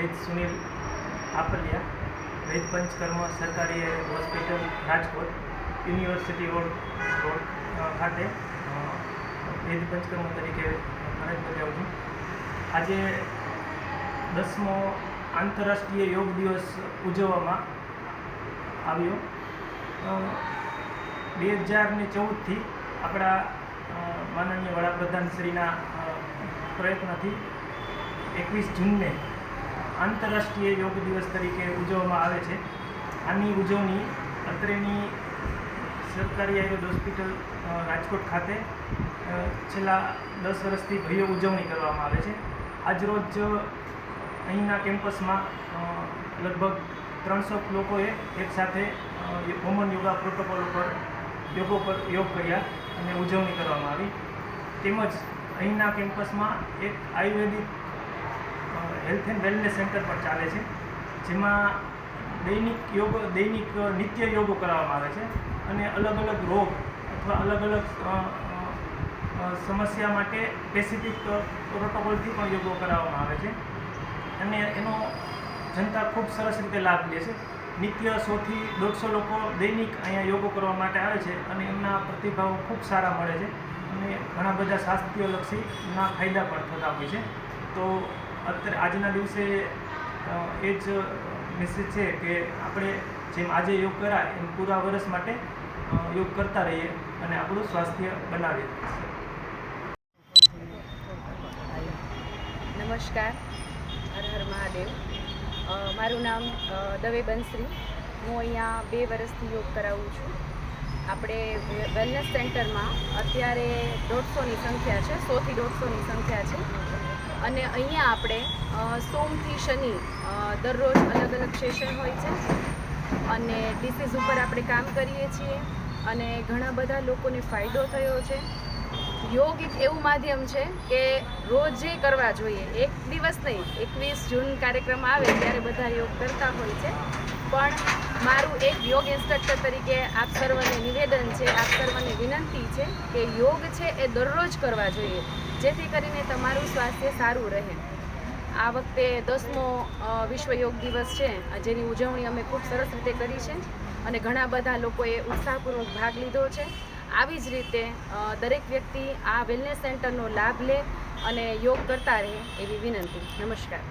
વેદ સુનિલ આપલિયા, વેદ પંચકર્મ, સરકારી hospital, Rajkot, university road road ખાતે વેદ પંચકર્મ તરીકે ફરજ બજાવું છું. આજે દસમો આંતરરાષ્ટ્રીય યોગ દિવસ ઉજવવામાં આવ્યો. બે હજાર ને ચૌદથી આપણા માનનીય વડાપ્રધાન શ્રીના પ્રયત્નથી એકવીસ જૂનને આંતરરાષ્ટ્રીય યોગ દિવસ તરીકે ઉજવવામાં આવે છે. આની ઉજવણી અત્રેની સરકારી આયુર્વેદ હોસ્પિટલ રાજકોટ ખાતે છેલ્લા દસ વર્ષથી ભવ્ય ઉજવણી કરવામાં આવે છે. આજરોજ અહીંના કેમ્પસમાં લગભગ ત્રણસો લોકોએ એકસાથે કોમન યોગા પ્રોટોકોલ ઉપર યોગો પર યોગ કર્યા અને ઉજવણી કરવામાં આવી. તેમજ અહીંના કેમ્પસમાં એક Ayurvedic health and wellness centre પણ ચાલે છે, જેમાં દૈનિક યોગ, દૈનિક નિત્ય યોગો કરાવવામાં આવે છે અને અલગ અલગ રોગ અથવા અલગ અલગ સમસ્યા માટે સ્પેસિફિક પ્રોટોકોલથી પણ યોગો કરાવવામાં આવે છે. અને એનો જનતા ખૂબ સરસ રીતે લાભ લે છે. નિત્ય સોથી દોઢસો લોકો દૈનિક અહીંયા યોગો કરવા માટે આવે છે અને એમના પ્રતિભાવો ખૂબ સારા મળે છે. અને ઘણા બધા શાસ્ત્રીયલક્ષીના ફાયદા પણ થતા હોય છે. તો અત્યારે આજના દિવસે એ જ મેસેજ છે કે આપણે જેમ આજે યોગ કરાય, એમ પૂરા વર્ષ માટે યોગ કરતા રહીએ અને આપણું સ્વાસ્થ્ય બનાવીએ. નમસ્કાર. હર હર મહાદેવ. મારું નામ દવે બંસરી. હું અહીંયા બે વર્ષથી યોગ કરાવું છું. આપણે વેલનેસ સેન્ટરમાં અત્યારે દોઢસોની સંખ્યા છે સોથી દોઢસોની સંખ્યા છે. અને અહીંયા આપણે સોમથી શનિ દરરોજ અલગ અલગ સેશન હોય છે. અને ડિસીઝ ઉપર આપણે કામ કરીએ છીએ અને ઘણા બધા લોકોને ફાયદો થયો છે. યોગ એક એવું માધ્યમ છે કે રોજે કરવા જોઈએ, એક દિવસ નહીં, એકવીસ જૂન કાર્યક્રમ આવે ત્યારે બધા યોગ કરતા હોય છે. પણ મારું એક યોગ ઇન્સ્ટ્રક્ટર તરીકે આપ સર્વને નિવેદન છે, આપ સર્વને વિનંતી છે કે યોગ છે એ દરરોજ કરવા જોઈએ, જેથી કરીને તમારું સ્વાસ્થ્ય સારું રહે. આ વખતે દસમો વિશ્વ યોગ દિવસ છે, જેની ઉજવણી અમે ખૂબ સરસ રીતે કરી છે અને ઘણા બધા લોકોએ ઉત્સાહપૂર્વક ભાગ લીધો છે. આવી જ રીતે દરેક વ્યક્તિ આ વેલનેસ સેન્ટરનો લાભ લે અને યોગ કરતા રહે એવી વિનંતી. નમસ્કાર.